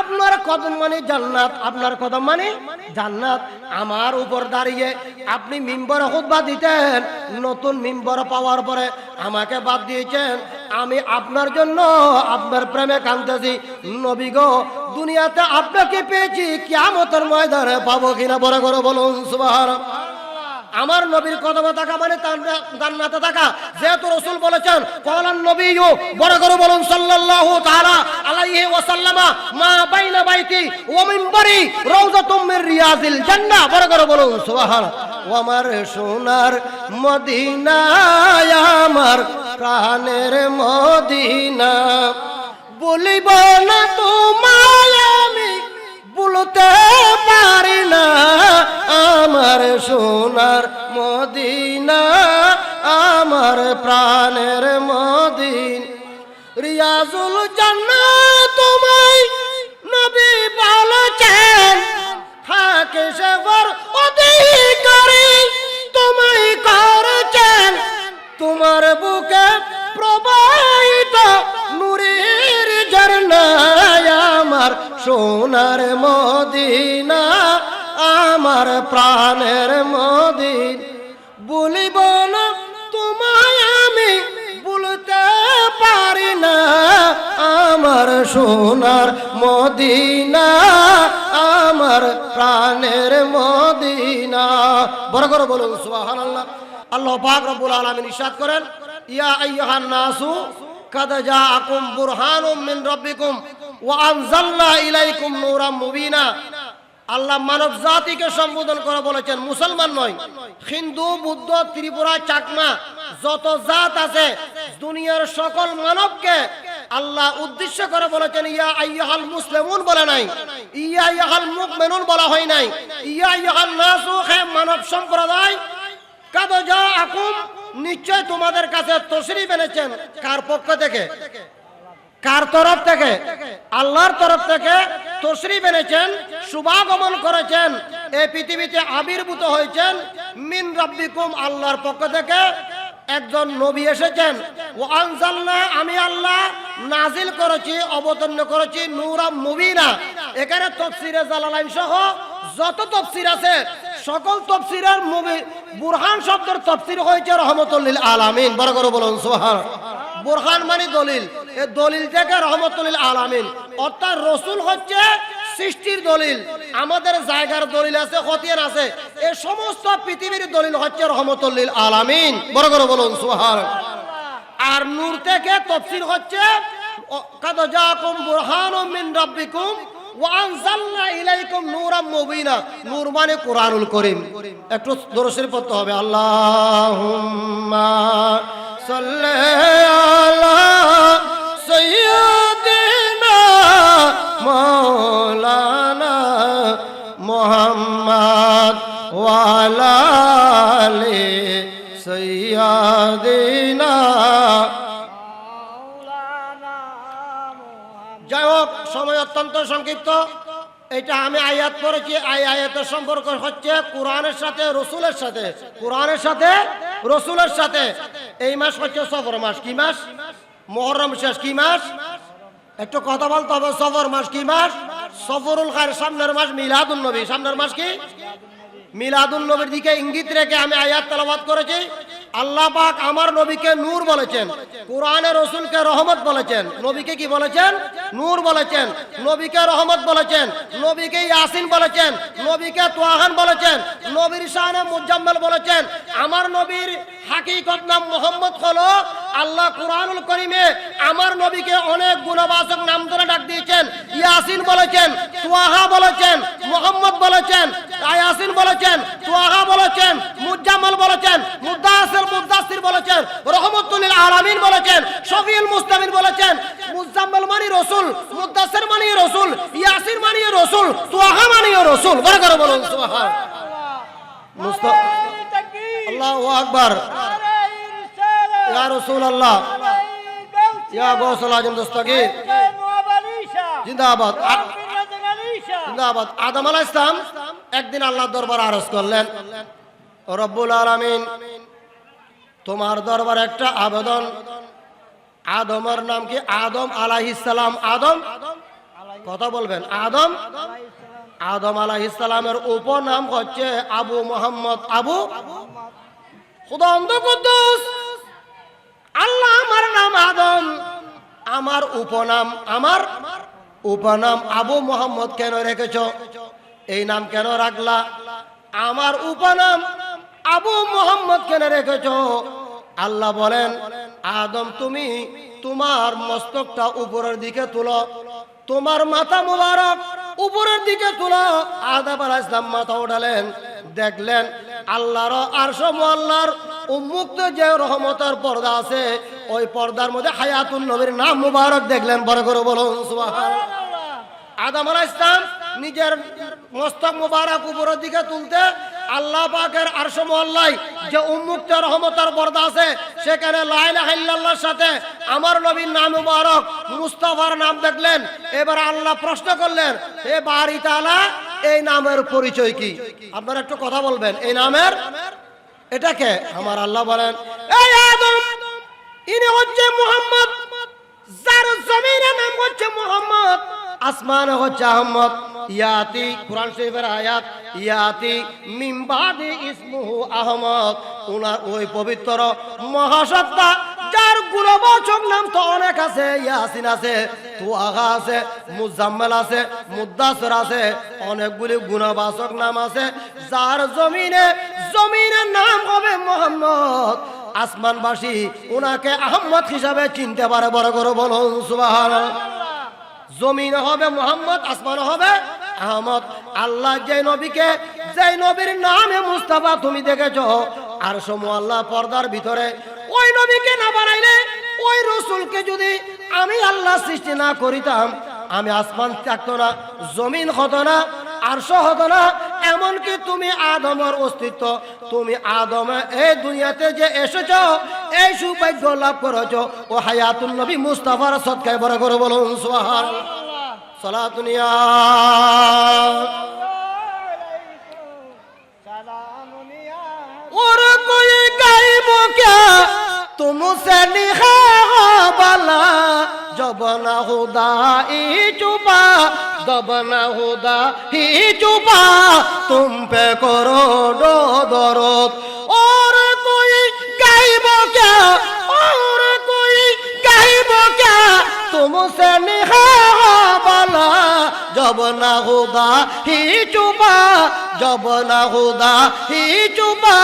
আপনার কদম মানে জান্নাত, আপনার কদম মানে জান্নাত। আমার উপর দাঁড়িয়ে আপনি মিম্বর খুতবা দিতেন, নতুন মিম্বর পাওয়ার পরে আমাকে বাদ দিয়েছেন। আমি আপনার জন্য আপনার প্রেমে কাঁদতেছি। নবী গো, দুনিয়াতে আপনাকে পেয়েছি, কিয়ামতের ময়দানে পাবো কিনা, বড় করে বলুন, সুবহানাল্লাহ। আমার নবীর কদমে থাকা মানে তার জান্নাতে থাকা। যেহেতু রসুল বলেছেন কলান নবী বড় করে বলুন, সাল্লাল্লাহু তাআলা আলাইহি ওয়াসাল্লামা, মা বাইনা বাইতি ওয়া মিনবারি রাউযাতুম মির রিয়াজিল জান্নাহ। বড় করে বলুন সুবহান ও আমার সোনার মদিনা আমার প্রাণের মদিনা, বলিব না তোমায় আমি বলতে পারি না আমার সোনার মদিনা, আমার প্রাণের মদিন। রিয়াজুল জান্না তোমায় নবী বলেছেন, থাকে সেবার অধিকারী, তোমায় করেছেন, তোমার বুকে সোনার মদিনা, আমার প্রাণের মদিন। বলিব না, তোমায় আমি বলতে পারি না। আমার সোনার মদিনা, আমার প্রাণের মদিনা। বড় করে বলুন, সুবহানাল্লাহ। আল্লাহ পাক রব্বুল আলামিন করেন, ইয়া আইয়ুহান নাসু, কাদ জাআকুম বুরহানুম মিন রাব্বিকুম। আল্লাহ মানব জাতিকে সম্বোধন করে বলেছেন, মুসলমান নয়, হিন্দু, বুদ্ধ, ত্রিপুরা, চাকমা, যত জাত আছে, দুনিয়ার সকল মানবকে আল্লাহ উদ্দেশ্য করে বলেছেন, ইয়া আইয়াহাল মুসলিমুন বলে নাই, ইয়া আইয়াহাল মুকমিনুন বলা হয় নাই, ইয়া আইয়াহাল নাসু, হে মানব সম্প্রদায়, কাদ যা আকুম নিশ্চয় তোমাদের কাছে তশরিফ এনেছেন, কার পক্ষ থেকে? কার তরফ থেকে? আল্লাহর তরফ থেকে তশরিফ এনেছেন, শুভাগমন করেছেন, এই পৃথিবীতে আবির্ভূত হয়েছেন মিন রাব্বিকুম, আল্লাহর পক্ষ থেকে একজন নবী এসেছেন। ও আনজালনা, আমি আল্লাহ নাজিল করেছি, অবতীর্ণ করেছি নূরা মুবিনা। এখানে তফসিরে জালালাইন সহ যত তফসির আছে, সকল তফসিরের মুবি বুরহান শব্দের তফসির হয়েছে রহমতুল্লিল আলামিন। বড় করে বলুন সোহান বুরহান মানে দলিল। এই দলিল থেকে রহমতুল্লিল আলামিন। অর্থাৎ রসুল হচ্ছে সৃষ্টির দলিল। আমাদের জায়গার দলিল আছে, খতিয়ান আছে। এই সমস্ত পৃথিবীর দলিল হচ্ছে রহমতুল্লিল আলামিন। বড় করে বলুন সোহান আর নূর থেকে তফসির হচ্ছে কাদ জাকুম মিন রাব্বিকুম নূর মানে কোরআনুল করিম। একটু দরশের পড়তে হবে। আল্লাহুম্মা সাইয়্যিদিনা মাওলানা মুহাম্মদ ওয়ালা যাই হোক সময় অত্যন্ত সংক্ষিপ্ত। এটা আমি আয়াত পড়েছি এই আয়াতের সম্পর্ক হচ্ছে কোরআনের সাথে রসুলের সাথে। কোরআনের সাথে রসুলের সাথে। এই মাস হচ্ছে সফর মাস কি মাস? মহরম শেষ কি মাস? একটু কথা বলতে হবে সফর মাস কি মাস? সফরুল খায়ের সামনের মাস মিলাদুল নবী। সামনের মাস কি? মিলাদুল নবীর দিকে ইঙ্গিত রেখে আমি আয়াত তালাবাদ করেছি। আল্লাহ পাক আমার নবীকে নূর বলেছেন, কোরআনে রসুলকে রহমত বলেছেন। নবীকে কি বলেছেন? নূর বলেছেন। নবীকে রহমত বলেছেন। নবীকে ইয়াসিন বলেছেন। নবীকে তোয়াহান বলেছেন। নবীর শাহানে মুজাম্মেল বলেছেন। আমার নবীর হাকিকত নাম মোহাম্মদ হলো আল্লাহ কোরআনুল করিমে আমার নবীকে অনেক গুণবাচক নাম ধরে ডাক দিয়েছেন। ইয়াসিন বলেছেন, তোয়াহা বলেছেন, মোহাম্মদ বলেছেন, ইয়াসিন বলেছেন, তোয়াহা বলেছেন, মুজাম্মল বলেছেন, মুদাসির মুদাসির বলেছেন, রহমতুল্লিল আলামিন বলেছেন, শফিউল মুস্তামিন বলেছেন, মুজাম্মল মানি রসুল, মুদাসির মানি রসুল ইয়াসিন মানি রসুল, তোয়াহা মানি রসুল। বড় করে বলুন আল্লাহু আকবার। ইয়া রাসূলুল্লাহ। ইয়া গৌসুল আজম জিন্দাবাদ। জিন্দাবাদ। আদম একদিন আল্লাহর দরবার আরজ করলেন। রব্বুল আলামিন, তোমার দরবার একটা আবেদন। আদমের নাম কি? আদম আলাইহিসালাম আদম? কথা বলবেন। আদম? আদম আলাইহিসালামের উপনাম হচ্ছে আবু মোহাম্মদ। আবু? আল্লাহ আমার নাম আদম। আমার উপনাম আমার উপনাম আবু মোহাম্মদ কেন রেখেছ? এই নাম কেন রাখলা? আমার উপনাম আবু মোহাম্মদ কেন রেখেছ? আল্লাহ বলেন, আদম, তুমি তোমার মস্তকটা উপরের দিকে তুলো। তোমার মাথা মুবারক উপরের দিকে তুলো। আদাব আলাহ ইসলাম মাথা উঠালেন, দেখলেন আল্লাহর আরশ আল্লাহর উন্মুক্ত যে রহমতের পর্দা আছে, ওই পর্দার মধ্যে হায়াতুন নবীর নাম মুবারক দেখলেন। বড় করে বলুন আদম আলাহ ইসলাম নিজের মস্তক মুবারক উপরের দিকে তুলতে আল্লাহ পাকের আরশ মহল্লাই যে উন্মুক্ত রহমতের পর্দা আছে, সেখানে লাইলা হাইল্লাহর সাথে আমার নবীর নাম মুবারক মুস্তাফার নাম দেখলেন। এবার আল্লাহ প্রশ্ন করলেন হে বাড়ি তালা, এই নামের পরিচয় কি? আপনারা একটু কথা বলবেন, এই নামের? এটাকে আমার আল্লাহ বলেন, এই আদম, ইনি হচ্ছে মুহাম্মদ, যার জমিনের নাম হচ্ছে মোহাম্মদ। আসমান হচ্ছে আহমদ ইয়াতি কোরআন শরীফের আয়াত, ইয়াতি মিমবাদি ইসমুহু আহমদ। ওনার ওই পবিত্র মহাসত্তা, যার গুণবাচক নাম তো অনেক আছে, ইয়াসিন আছে, তুয়াহা আছে, মুজাম্মেল আছে মুদাসর আছে, অনেকগুলি গুণবাচক নাম আছে, যার জমিনে জমিনের নাম হবে মোহাম্মদ। আসমানবাসী ওনাকে আহম্মদ হিসাবে চিনতে পারে, বড় করে বলুন সুবাহ জমিন হবে, মোহাম্মদ আসমান হবে, আহমদ। আল্লাহ যে নবীকে, যে নবীর নামে মুস্তাফা তুমি দেখেছ, আর সমু আল্লাহ পর্দার ভিতরে, ওই নবীকে না বানাইলে, ওই রসুলকে যদি আমি আল্লাহ সৃষ্টি না করিতাম, আমি আসমান থাকতো না, জমিন হতো না, আরশ হতো না, এমনকি তুমি আদমের অস্তিত্ব, তুমি আদমে এই দুনিয়াতে যে এসেছ এই সৌভাগ্য লাভ করেছ ও হায়াতুল নবী মুস্তাফার সৎকায় বড় করে বলুন সোহান সলাতুনিয়া और कोई गायब क्या तुमसे लिखा बाला जब न खुदा ही चुपा जब न खुदा ही चुपा तुम पे करो डो दरोद और कोई गायब क्या और कोई गायब क्या तुमसे लिखा बाला जब न खुदा ही चुपा जब न खुदा ही चुपा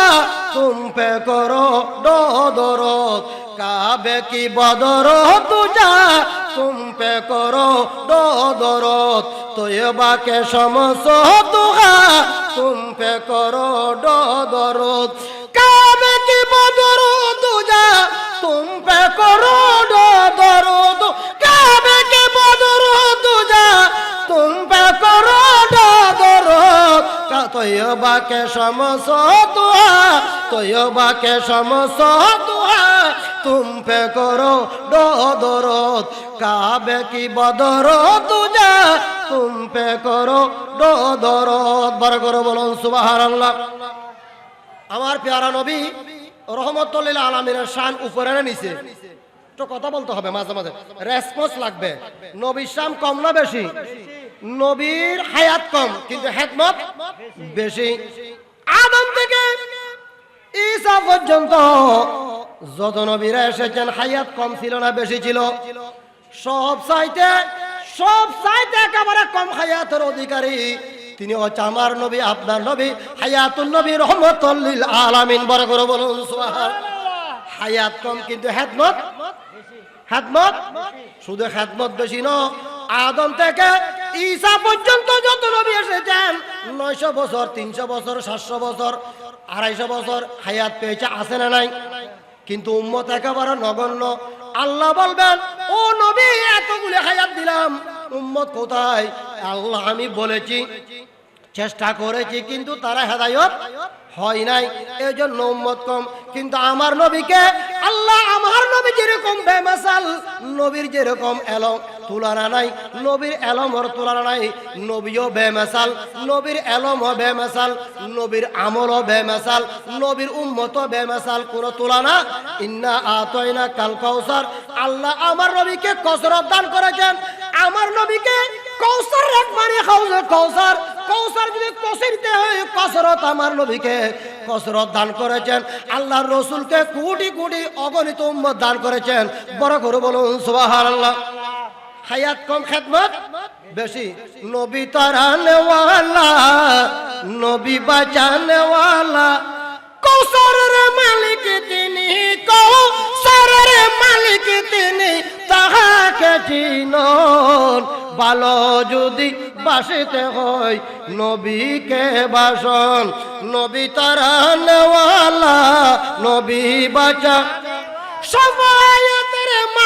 तुम पे करो दो दरोद काबे की बदरो तुझा तुम पे करो दो दरोद तो ये बाके शमसो तुहा তৈবাকে সমস দোয়া তৈবাকে সমস দোয়া তুমপে করো ডদরত কাবে কি বদর তুজা তুমপে করো ডদরত বড় করো বলুন সুবাহ আমার পেয়ারা নবী রহমতুল্লিল আলমিনের শান উপরে নিচে। তো কথা বলতে হবে মাঝে মাঝে। রেসপন্স লাগবে। নবীর শান কম না বেশি? নবীর হায়াত কম, কিন্তু হেকমত বেশি। আদম থেকে ঈসা পর্যন্ত যত নবীরা এসেছেন, হায়াত কম ছিল না বেশি ছিল। সব চাইতে সব চাইতে একেবারে কম হায়াতের অধিকারী তিনি হচ্ছে আমার নবী, আপনার নবী। হায়াতুল নবী রহমতুল্লিল আলামিন, বড় করে বলুন হায়াত কম কিন্তু হেদমত হেদমত, শুধু হেদমত বেশি ন আদম থেকে ঈসা পর্যন্ত যত নবী এসেছেন, নয়শো বছর, তিনশো বছর, সাতশো বছর, আড়াইশো বছর হায়াত পেয়েছে, আছে না নাই? কিন্তু উম্মত একেবারে নগণ্য। আল্লাহ বলবেন, ও নবী, এতগুলি হায়াত দিলাম। উম্মত কোথায়? আল্লাহ, আমি বলেছি, চেষ্টা করেছি, কিন্তু তারা হেদায়ত হয় নাই। এই জন্য উম্মত কম। কিন্তু আমার নবীকে আল্লাহ, আমার নবী যেরকম বেমাসাল, নবীর যেরকম এলম। তুলনা নাই, নবীর এলমর তুলনা নাই, নবীও বেমাসাল, নবীর এলমও বেমাসাল, নবীর আমলও বেমাসাল, নবীর উম্মত বেমাসাল, কোন তুলনা ইন্না আতয়না কাল কৌসার আল্লাহ আমার নবীকে কসরত দান করেছেন। আমার নবীকে কৌসার রাখবানি কৌসার কৌসার কৌসার যদি কসিরতে হয় কসরত আমার নবীকে কসরত দান করেছেন। আল্লাহর রসুলকে কোটি কোটি অগণিত উম্মত দান করেছেন। বড় করে বলুন, সুবহানাল্লাহ। হায়াত কম খেদমত? বেশি। নবী তারানেওয়ালা, নবী বাঁচানেওয়ালা কৌসরের মালিক তিনি, কৌসরের মালিক তিনি, তাহাকে চিনন ভালো যদি বাসিতে হয় নবীকে বাসন। নবী তারানেওয়ালা, নবী বাঁচা সবাইতের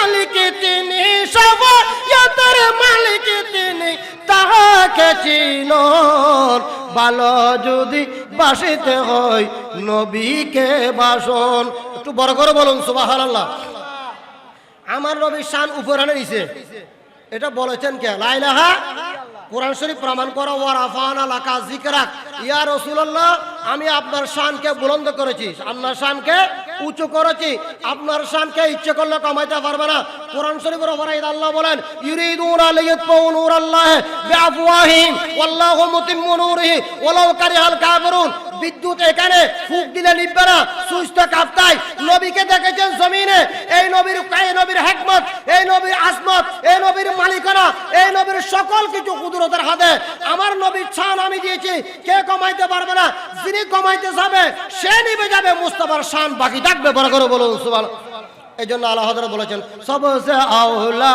মালিক তিনি সবাইতের মালিক তিনি, তাহাকে চিনন ভালো যদি বাসিতে হয়, নবীকে বাসন। একটু বড় করে বলুন সুবাহ আমার নবী শান উপরে নিছে এটা বলেছেন কে? লাইলাহা কোরআন শরীফ প্রমাণ করো ওয়ারাফান আলাকা জিকরাক ইয়া রাসূলুল্লাহ, আমি আপনার শানকে বুলন্দ করেছি। আপনার শানকে উঁচু করেছি। আপনার শানকে ইচ্ছে করলে কমাইতে পারবে না। কোরআন শরীফের উপরে আল্লাহ বলেন, ইউরিদুন ইউরিদুনা নূর আল্লাহ বিআফওয়াহিম, ওয়াল্লাহু মুতিম্মু নূরিহি, ওয়ালাউ কারিহাল কাফিরুন। বিদ্যুৎ এখানে ফুক দিলে নিবে সুস্থ কাপ্তায় নবীকে দেখেছেন জমিনে। এই নবীর এই নবীর হেকমত, এই নবীর আসমত এই নবীর মালিকানা, এই নবীর সকল কিছু কুদরতের হাতে। আমার নবীর ছান আমি দিয়েছি। কে কমাইতে পারবে না? যিনি কমাইতে যাবে, সে নিবে যাবে। মুস্তাফার শান বাকি থাকবে। বড় করে বলুন, সুবহান। এই জন্য আল্লাহ বলেছেন, সবসে আউলা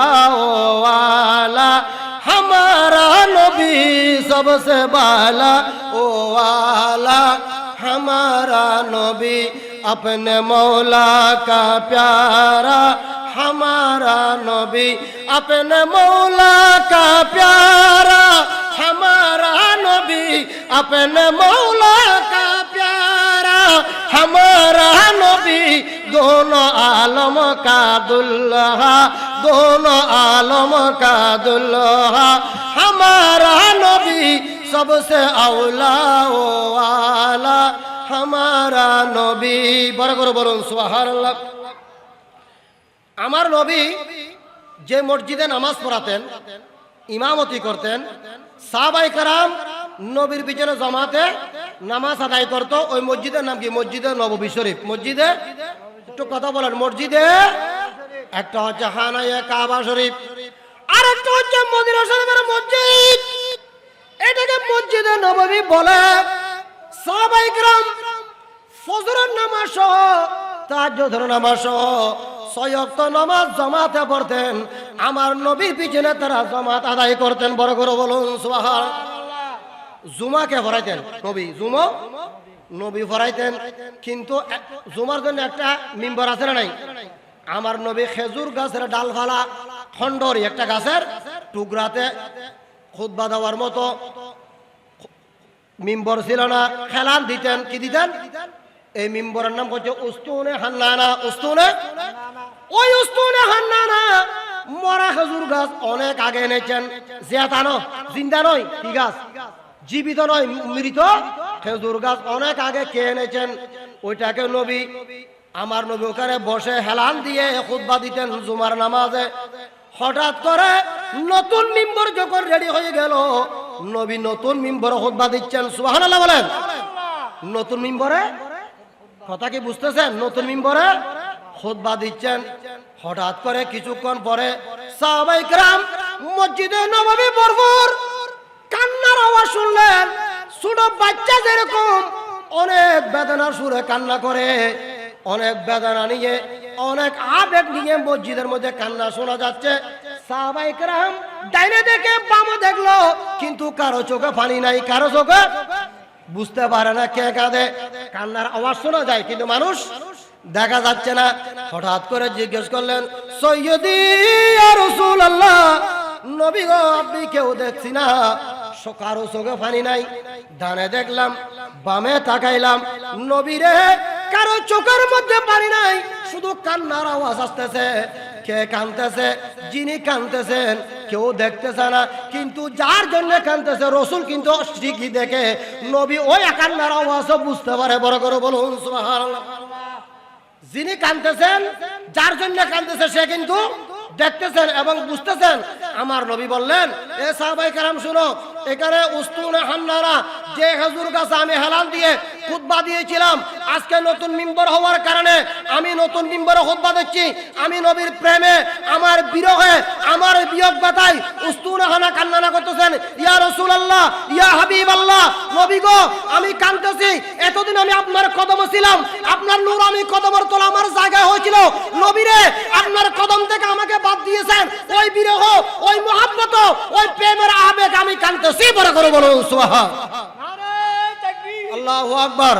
ہمارا نبی سب سے بالا او والا ہمارا نبی اپنے مولا کا پیارا ہمارا نبی اپنے مولا کا پیارا ہمارا نبی اپنے مولا کا پیارا हमारा नबी दोनों आलम का दुल्हा दोनों आलम का दुल्हा हमारा नबी सबसे औला ओ आला हमारा नबी বড় করে বলুন সুবহানাল্লাহ আমার নবী যে মসজিদে নামাজ পড়াতেন ইমামতি করতেন সাহাবাই কারাম নবীর পিছনে জমাতে নামাজ আদায় করত। ওই মসজিদের নাম কি? মসজিদে নববী শরীফ। মসজিদে? একটু কথা বলেন। মসজিদে? একটা হচ্ছে হানাইয়া কাবা শরীফ। আর একটা হচ্ছে মদিনা শরীফের মসজিদ। এটাকে মসজিদে নববী বলে। সাহাবাই কারাম ফজরের নামাজ সহ তাজ্জুদের নামাজ সহ সয়ক্ত নামাজ জমাতে পড়তেন। আমার নবীর পিছনে তারা জমাত আদায় করতেন। বড় করে বলুন সুবহান জুমাকে ভরাইতেন, নবী। জুমো, নবী ভরাইতেন। কিন্তু জুমার জন্য একটা মিম্বর আছে না নাই? আমার নবী খেজুর গাছের ডালফালা, খণ্ডরি একটা গাছের টুকরাতে খুতবা দেওয়ার মতো মিম্বর ছিল না। খেলান দিতেন, কি দিতেন? এই মিম্বরের নাম হচ্ছে উস্তুনে হান্নানা। উস্তুনে? ওই উস্তুনে হান্নানা। মরা খেজুর গাছ অনেক আগে এনেছেন। জেতা নয়, জিন্দা নয়, কি গাছ? জীবিত নয়, মৃত। খেজুর গাছ অনেক আগে কে এনেছেন? ওইটাকে নবী, আমার নবী ওখানে বসে হেলান দিয়ে খুদ্া দিতেন জুমার নামাজে। হঠাৎ করে নতুন মিম্বর যখন রেডি হয়ে গেল, নবী নতুন মিম্বর খুদ্া দিচ্ছেন। সুহান বলেন। নতুন মিম্বরে? কথা কি বুঝতেছেন? নতুন মিম্বরে খুদ্া দিচ্ছেন। হঠাৎ করে কিছুক্ষণ পরে সাহাবাইকরাম মসজিদে নবাবী বরফর আওয়াজ শুনলেন। ছোট বাচ্চা যেরকম অনেক বেদনা সুরে কান্না করে, অনেক বেদনা নিয়ে, অনেক আবেগ নিয়ে মসজিদের মধ্যে কান্না শোনা যাচ্ছে। ডাইনে দেখে দেখল, কিন্তু কারও চোখে পানি নাই, কারও চোখে বুঝতে পারে না কে কাঁদে। কান্নার আওয়াজ শোনা যায়, কিন্তু মানুষ দেখা যাচ্ছে না। হঠাৎ করে জিজ্ঞেস করলেন, সৈয়দি আর রসুল আল্লাহ নবী গো, আপনি কেউ দেখছি না? কারও চোখে পানি নাই। ডানে দেখলাম, বামে তাকাইলাম। নবীরে কারও চোখের মধ্যে পানি নাই। শুধু কান্নার আওয়াজ আসতেছে। কে কানতেছে? যিনি কানতেছেন, কেউ দেখতেছে না। কিন্তু যার জন্য কানতেছে, রসুল কিন্তু ঠিকই দেখে। নবী ওই কান্নার আওয়াজও বুঝতে পারে। বড় করে বলুন যিনি কানতেছেন, যার জন্য কানতেছে, সে কিন্তু দেখতেছেন এবং বুঝতেছেন। আমার নবী বললেন, এ সাহাবাই কারাম, শুনো এখানে উস্তুন হান্নারা যে খেজুর গাছ আমি হেলাল দিয়ে খুতবা দিয়েছিলাম। আজকে নতুন মিম্বর হওয়ার কারণে আমি নতুন মিম্বরে খুতবা দিচ্ছি। আমি নবীর প্রেমে, আমার বিরহে, আমার বিয়োগ ব্যথায় উস্তুনে হানা কান্নানা করতেছেন। ইয়া রসুল আল্লাহ ইয়া হাবিব আল্লাহ নবী গো, আমি কানতেছি এতদিন আমি আপনার কদম ছিলাম। আপনার নূর আমি কদমের তোলা আমার জায়গায় হয়েছিল। নবীরে, আপনার কদম থেকে আমাকে বাদ দিয়েছেন। ওই বিরহ, ওই মহাব্বত ওই প্রেমের আবেগ আমি কানতেছি বড় করে বলো তাকবীর আল্লাহু আকবার।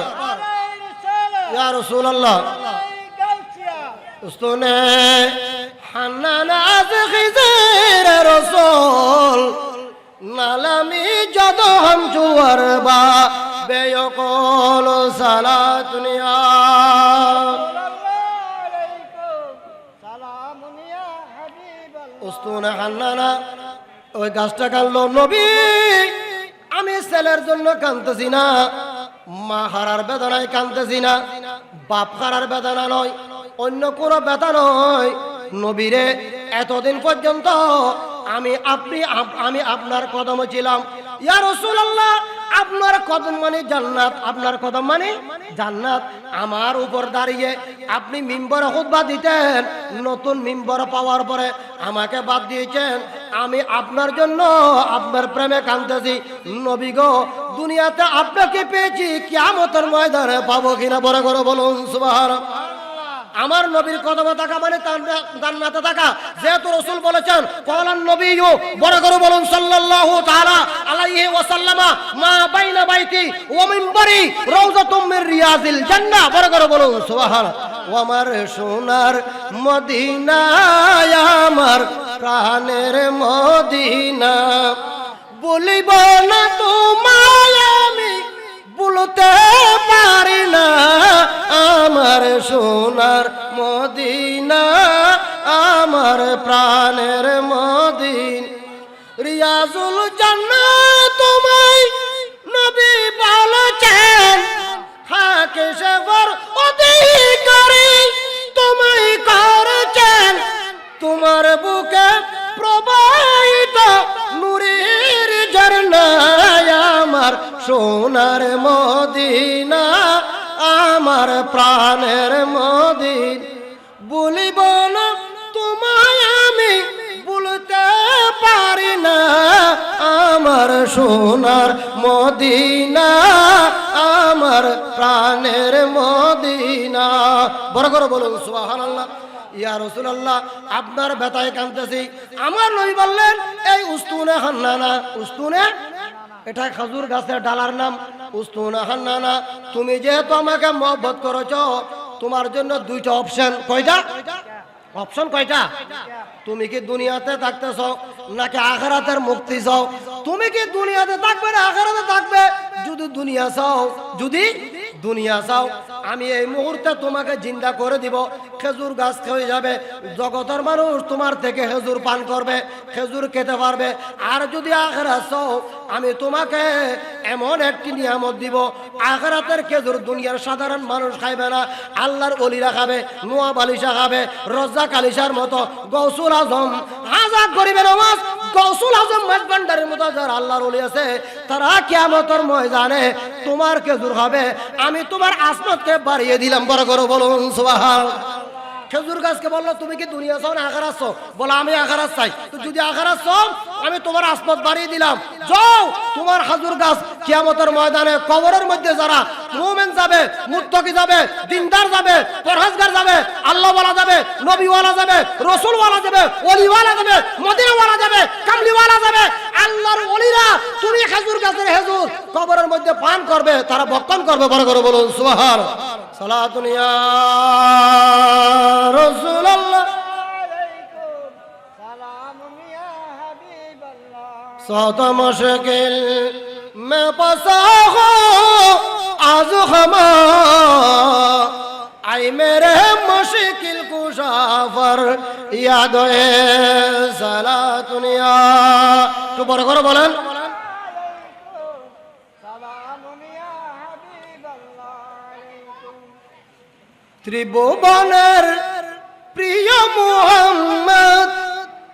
ইয়া নারায়ে উস্তনে হান্নান আজ খিজির রসুল, নালামি যদ হম জুয়ার বা, বেয়কল সালাত উস্তুনে হান্নানা ওই গাছটা নবী, আমি ছেলের জন্য কানতেছি না। মা হারার বেদনায় কানতেছি না, বাপ হারার বেদনা নয়, অন্য কোনো বেদনা নয়। নবীরে, এতদিন পর্যন্ত আমি আপনি আমি আপনার কদমে ছিলাম। ইয়া রাসূলুল্লাহ, আপনার কদম মানে জান্নাত, আপনার কদম মানে জান্নাত। আমার উপর দাঁড়িয়ে আপনি মিম্বর খুতবা দিতেন, নতুন মিম্বর পাওয়ার পরে আমাকে বাদ দিয়েছেন। আমি আপনার জন্য আপনার প্রেমে কাঁদতেছি। নবী গো দুনিয়াতে আপনাকে পেয়েছি, কিয়ামতের ময়দানে পাবো কিনা বড় করে বলুন সুবহান আমার নবীর কদমে থাকা মানে জান্নাতে থাকা। যেহেতু রসুল বলেছেন কলান নবী বড় করে বলুন, সাল্লাল্লাহু তাআলা আলাইহি ওয়াসাল্লামা, মা বাইনা বাইতি ওয়া মিনবারি রাউযাতুম মির রিয়াজিল জান্নাহ বড় করে বলুন সুবহান ও আমার সোনার মদিনা আমার প্রাণের মদিনা বলিব না তোমায় আমি বলতে পারি না। আমার সোনার মদিনা, আমার প্রাণের মদিন। রিয়াজুল জান্নাত তোমায় নবী বলেছেন, থাকে সেবর অধিকারী সোনার মদিনা, আমার প্রাণের মদিন বলিব না, তোমায় আমি বলতে পারি না, আমার সোনার মদিনা, আমার প্রাণের মদিনা। বড় করে বলুন, সুবহানাল্লাহ। ইয়া রাসূলুল্লাহ, আপনার ব্যথায় কাঁদতেছি। আমার নবী বললেন, এই উস্তুনে হান্নানা, উস্তুনে এটা খাজুর গাছের ডালার নাম। উস্তুনা হান্নানা। তুমি যেহেতু আমাকে মহব্বত করেছ, তোমার জন্য দুইটা অপশন কয়টা? অপশন কয়টা? তুমি কি দুনিয়াতে থাকতেছ নাকি আখরাতের মুক্তি চাও? তুমি কি দুনিয়াতে থাকবে না আখরাতে থাকবে? যদি দুনিয়া চাও, যদি দুনিয়া চাও, আমি এই মুহূর্তে তোমাকে জিন্দা করে দিব। খেজুর গাছ খেয়ে যাবে। জগতের মানুষ তোমার থেকে খেজুর পান করবে, খেজুর খেতে পারবে। আর যদি আখরা চাও, আমি তোমাকে এমন একটি নিয়ামত দিব, আখরাতের খেজুর দুনিয়ার সাধারণ মানুষ খাইবে না। আল্লাহর অলিরা খাবে নোয়া বালিশা খাবে রজ্জা কালিশার মতো গৌসুল আজম, হাজার গরিবের নমাজ গৌসুল আজম মাঝবান্ডারের মতো যারা আল্লাহর ওলি আছে, তারা কেমতর ময়দানে তোমার খেজুর হবে। আমি তোমার আসমাতকে বাড়িয়ে দিলাম। বড় করো বলুন সুবাহান খেজুর গাছকে বলল, তুমি কি দুনিয়া চাও না আখার আসছো বলো, আমি আখার চাই। তো যদি আখার চাও, আমি তোমার আসপত বাড়িয়ে দিলাম। যাও, তোমার খাজুর গাছ কিয়ামতের ময়দানে, কবরের মধ্যে যারা মুমেন যাবে, মুত্তকি যাবে, দিনদার যাবে, পরহেজগার যাবে আল্লাহ ওয়ালা যাবে, নবীওয়ালা যাবে, রসুলওয়ালা যাবে, অলিওয়ালা যাবে, মদিনাওয়ালা যাবে, কামলিওয়ালা যাবে, আল্লাহর অলিরা তুমি খেজুর গাছের হেজুর কবরের মধ্যে পান করবে, তারা বক্ষণ করবে। বড় করে বলুন সুবহান সালা দুনিয়া রসুল্লাহ সত মুশকিল মে পসা হো, আজ হমা। আই মেরে মুশকিল কুশাফর ইয়াদ সালা দুনিয়া। একটু বড় বলেন। ত্রিভুবনের প্রিয় মোহাম্মদ।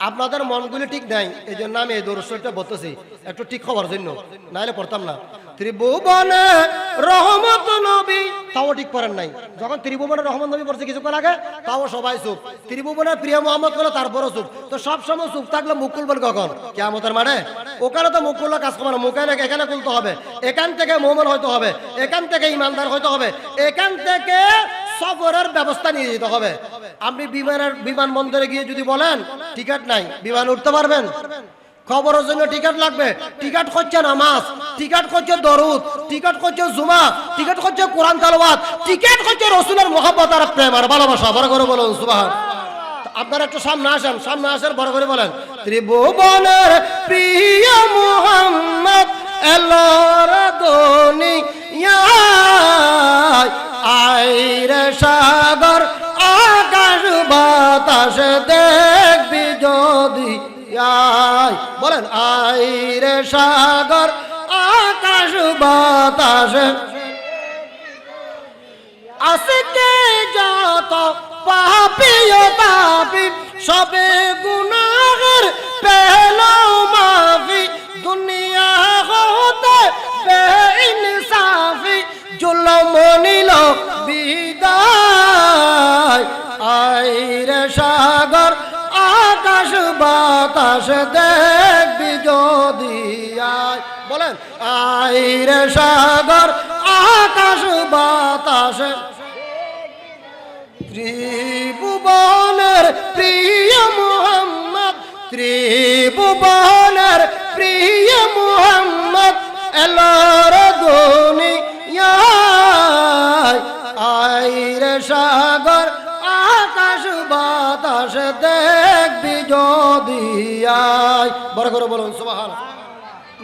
আপনাদের মনগুলি ঠিক নাই এই জন্য আমি এই দর্শকটা বলতেছি, একটু ঠিক খবর জন্য, নাহলে পড়তাম না। ত্রিভুবনে রহমত নবী, তাও ঠিক করেন নাই। যখন ত্রিভুবনে রহমত নবী পড়ছে কিছুক্ষণ আগে? তাও সবাই চুপ। ত্রিভুবনের প্রিয় মোহাম্মদ করে তারপরও চুপ। তো সব সময় চুপ থাকলে মুখ খুলবেন কখন? কেমতের মানে ওখানে তো মুখ খুললে কাজ করবে না মুখে এখানে খুলতে হবে। এখান থেকে মোমেন হইতে হবে, এখান থেকে ইমানদার হইতে হবে, এখান থেকে সফরের ব্যবস্থা নিয়ে যেতে হবে। আপনি বিমানের বিমানবন্দরে গিয়ে যদি বলেন, টিকিট নাই, বিমান উঠতে পারবেন? খবরের জন্য টিকিট লাগবে। টিকিট করছে নামাজ, টিকিট করছে দরুদ, টিকিট করছে জুমা, টিকিট করছে কোরআন তালবাদ টিকিট করছে রসুলের মোহাম্মত আর প্রেম আর ভালোবাসা। বড় করে বলুন সুবাহ আপনারা একটু সামনে আসেন সামনে আসেন, বড় করে বলেন, ত্রিভুবনের প্রিয় মোহাম্মদ, এলোর আইরে সাগর, আকাশ বাতাস দেখবি যদি আয়। বলেন আইরে সাগর, আকাশ বাতাস আজকে যত পাপিও পাপি, সবে গুনাহের পেল বাতাস দেখবি যদি বলেন আইরে সাগর, আকাশ বাতাস। ত্রিভুবনের প্রিয় মোহাম্মদ, ত্রিভুবনের প্রিয় মোহাম্মদ এলোর দুনিয়ায় দেখবি বড় করে বলুন সুবহান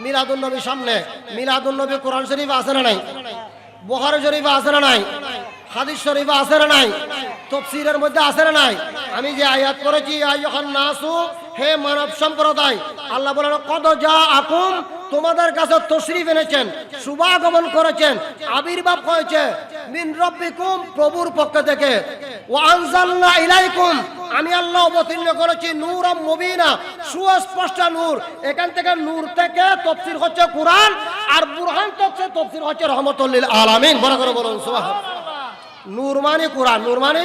মিলাদুন নবী সামনে। মিলাদুন নবী কোরআন শরীফ আছে না নাই? বহার শরীফ আছে না নাই? হাদিস শরীফ আছে না নাই? তফসিরের মধ্যে আছে না নাই? আমি যে আয়াত করেছি আইয়ুহান নাসু হে মানব সম্প্রদায়, আল্লাহ বলেন, কদ যা আকুম তোমাদের কাছে তশরিফ এনেছেন, শুভাগমন করেছেন, আবির্ভাব হয়েছে। মিন রব্বিকুম, প্রভুর পক্ষ থেকে। ও আনজালনা ইলাইকুম আমি আল্লাহ অবতীর্ণ করেছি নূর মুবিনা, সুস্পষ্ট নূর। এখান থেকে নূর থেকে তফসির হচ্ছে কোরআন, আর বুরহান তফসির তফসির হচ্ছে রহমতুল্লিল আলামিন। বড় করে বলুন সুবহান নূর মানে কোরআন, নূর মানে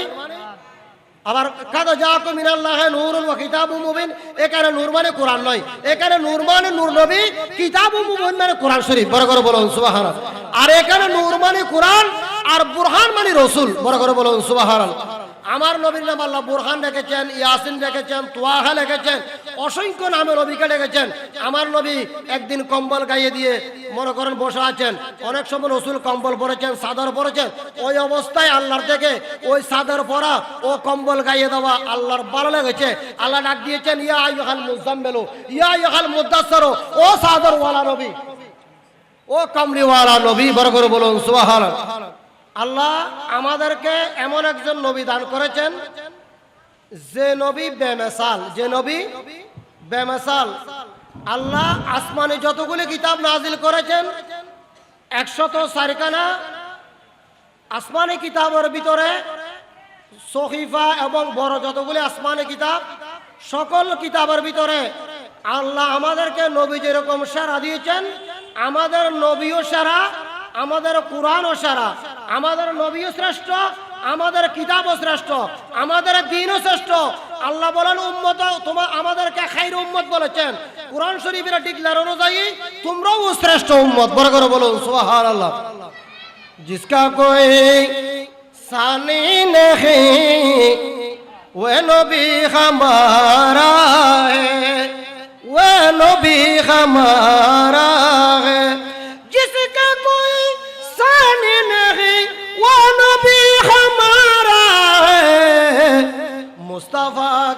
আবার যা জাকু মিনাল্লাহ নূরুন ওয়া কিতাবুম মুবিন। এখানে নূর মানে কোরআন নয়, এখানে নূর মানে নূর নবী কিতাবুম মুবিন মানে কোরআন শরীফ। বড় করে বলুন, সুবহানাল্লাহ। আর এখানে নূর মানে কোরআন আর বুরহান মানে রসুল। বড় করে বলুন, সুবহানাল্লাহ। আমার নবীর নাম আল্লাহ বুরহান রেখেছেন, ইয়াসিন রেখেছেন, তোয়াহা রেখেছেন, অসংখ্য নামে নবীকে রেখেছেন আমার নবী একদিন কম্বল গাইয়ে দিয়ে মনে করেন বসে আছেন। অনেক সময় রসুল কম্বল পরেছেন সাদর পরেছেন। ওই অবস্থায় আল্লাহর থেকে ওই সাদর পরা ও কম্বল গাইয়ে দেওয়া আল্লাহর ভালো লেগেছে। আল্লাহ ডাক দিয়েছেন, ইয়া ইহাল মুজাম্মেলু ইয়া ইহাল মুদাসসরু, ও চাদর ওয়ালা নবী, ও কামলিওয়ালা নবী। বড় করে বলুন, সুবহানাল্লাহ। আল্লাহ আমাদেরকে এমন একজন নবী দান করেছেন, যে নবী বেমেসাল, যে নবী বেমেসাল। আল্লাহ আসমানে যতগুলি কিতাব নাজিল করেছেন, একশত চারখানা আসমানি কিতাবের ভিতরে সহিফা এবং বড় যতগুলি আসমানি কিতাব, সকল কিতাবের ভিতরে আল্লাহ আমাদেরকে নবী যেরকম সেরা দিয়েছেন, আমাদের নবীও সেরা আমাদের কোরআনও সারা, আমাদের নবীও শ্রেষ্ঠ, আমাদের কিতাবও শ্রেষ্ঠ, আমাদের দিনও শ্রেষ্ঠ। আল্লাহ বলেন, উম্মত তোমার আমাদেরকে খাই উম্মত বলেছেন। কোরআন শরীফের ডিগলার অনুযায়ী তোমরাও শ্রেষ্ঠ উম্মত। বড় করে বলো সোহার আল্লাহ জিসকা কই সানি নেহি, ওয়ে নবী হামারা ওয়ে নবী হামারা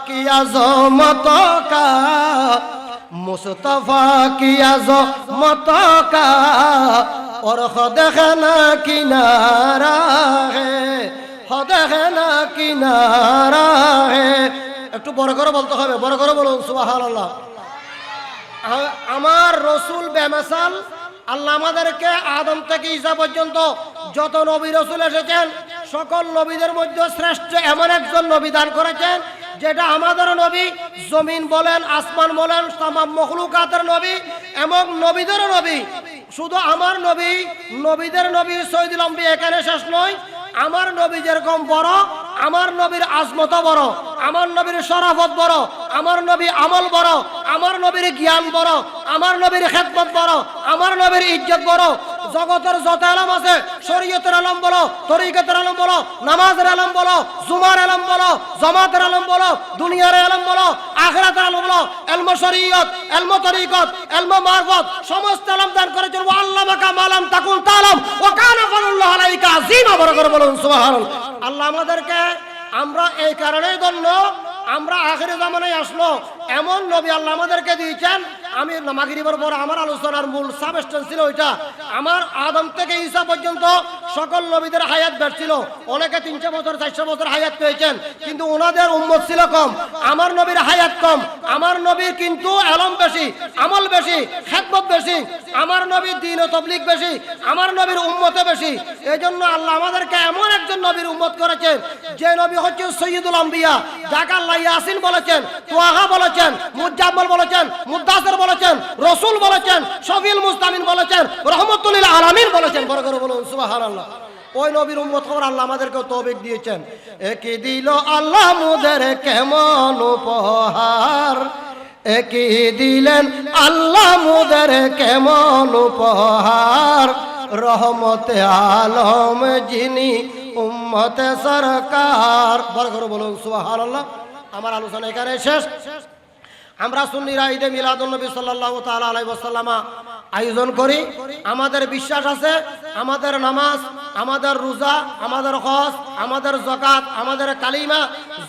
কি আজমত কা মুস্তফা কি আজমত কা অরখ দেখে না কিনারা হে হদেখে না কিনারা হে। একটু বড় করে বলতে হবে, বড় করে বলুন সুবাহ আমার রসুল বেমাসাল আল্লাহ আমাদেরকে আদম থেকে ঈসা পর্যন্ত যত নবী রসুল এসেছেন, সকল নবীদের মধ্যে শ্রেষ্ঠ এমন একজন নবী দান করেছেন, যেটা আমাদের নবী জমিন বলেন, আসমান বলেন, তামাম মখলুকাতের নবী এবং নবীদের নবী। শুধু আমার নবী, নবীদের নবী সৈদুল আম্বি এখানে শেষ নয় আমার নবী যেরকম বড়, আমার নবীর আজমত বড়, আমার নবীর শরাফত বড়, আমার নবী আমল বড়, আমার নবীর জ্ঞান বড়, আমার নবীর খেদমত বড়, আমার নবীর ইজ্জত বড় জগতের যত আলম আছে, শরীয়তের আলম বলো, তরিকতের আলম বলো, নামাজের আলম বলো, জুমার আলম বলো, জমাতের আলম বলো, দুনিয়ার আলম বলো, আখরাতের আলম বলো, এলম শরীয়ত, এলম তরিকত, এলম মারফত, সমস্ত আলম দান করেছেন ও আল্লাহ মাকা মালাম তাকুন তালাম ও কানা ফারুল্লাহ আলাইকা আজিমা বড় করে বলুন, সুবহানাল্লাহ। আল্লাহ আমাদেরকে, আমরা এই কারণেই ধন্য, আমরা আখেরি জামানায় আসলো। এমন নবী আল্লাহ আমাদেরকে দিয়েছেন আমি মাগরিবের পর আমার আলোচনার মূল সাবস্টেন্স ছিল ওইটা। আমার আদম থেকে ঈসা পর্যন্ত সকল নবীদের হায়াত বেড়ছিল অনেকে তিনশো বছর, চারশো বছর হায়াত পেয়েছেন, কিন্তু ওনাদের উম্মত ছিল কম। আমার নবীর হায়াত কম। আমার নবীর কিন্তু আলম বেশি, আমল বেশি, খেদমত বেশি। আমার নবীর দিন ও তবলিক বেশি, আমার নবীর উম্মতে বেশি। এই জন্য আল্লাহ আমাদেরকে এমন একজন নবীর উম্মত করেছেন, যে নবী হচ্ছে সৈয়দুল আম্বিয়া। যাকে ইয়াসিন বলেছেন, তোয়াহা বলেছেন, মুজাম্মল বলেছেন মুদাসের বলেছেন রসুল বলেছেন শফিল মুস্তামিন বলেছেন রহমতুল্লাহ আলামিন বলেছেন, বড় করে বলুন, সুবহানাল্লাহ। ওই নবীর উম্মত খবর আল্লাহ আমাদেরকে তৌফিক দিয়েছেন। একে দিল আল্লাহ মুদের কেমন উপহার? একই দিলেন আল্লাহ মুদের কেমন উপহার? রহমতে আলম যিনি উম্মতে সরকার। বড় করে বলুন, সুবহানাল্লাহ। আমার আলোচনা এখানে শেষ। আমরা সুন্নিরা ঈদে মিলাদুল নবী সাল্লাল্লাহু তাআলা আলাইহি ওয়াসাল্লামা আয়োজন করি। আমাদের বিশ্বাস আছে, আমাদের নামাজ, আমাদের রোজা, আমাদের হজ, আমাদের যাকাত, আমাদের কালিমা,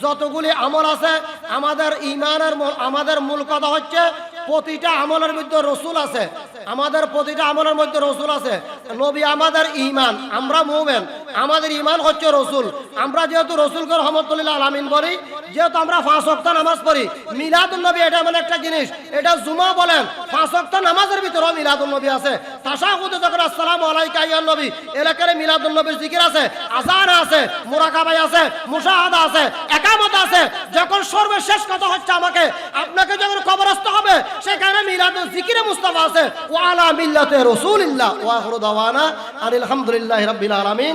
যতগুলি আমল আছে, আমাদের ইমানের আমাদের মূল কথা হচ্ছে, প্রতিটা আমলের মধ্যে রসুল আছে। আমাদের প্রতিটা আমলের মধ্যে রসুল আছে। নবী আমাদের ইমান আমরা মুভমেন আমাদের ইমান হচ্ছে রসুল। আমরা যেহেতু রসুলকে রহমতুল্লাহ আলামিন বলি, যেহেতু আমরা পাঁচ অক্ত নামাজ পড়ি মিলাদুল নবী এটা এমন একটা জিনিস, এটা জুমা বলেন, পাঁচ অক্ত নামাজের ভিতরেও মিলাদুল নবী আছে। তাসাহুদে যখন আসসালামু আলাইকা ইয়া নবী এলাকার মিলাদুল নবীর জিকির আছে, আজান আছে, মুরাকাবাই আছে, মুশাহাদা আছে, একামত আছে। যখন সর্বশেষ কথা হচ্ছে আমাকে, আপনাকে যখন কবরস্থ হবে, সেখানে মিলাদুল জিকিরে মুস্তাফা আছে। ওয়ালা মিল্লাতে রাসূলিল্লাহ, ওয়া আখিরু দাওয়ানা আলহামদুলিল্লাহি রাব্বিল আলামিন।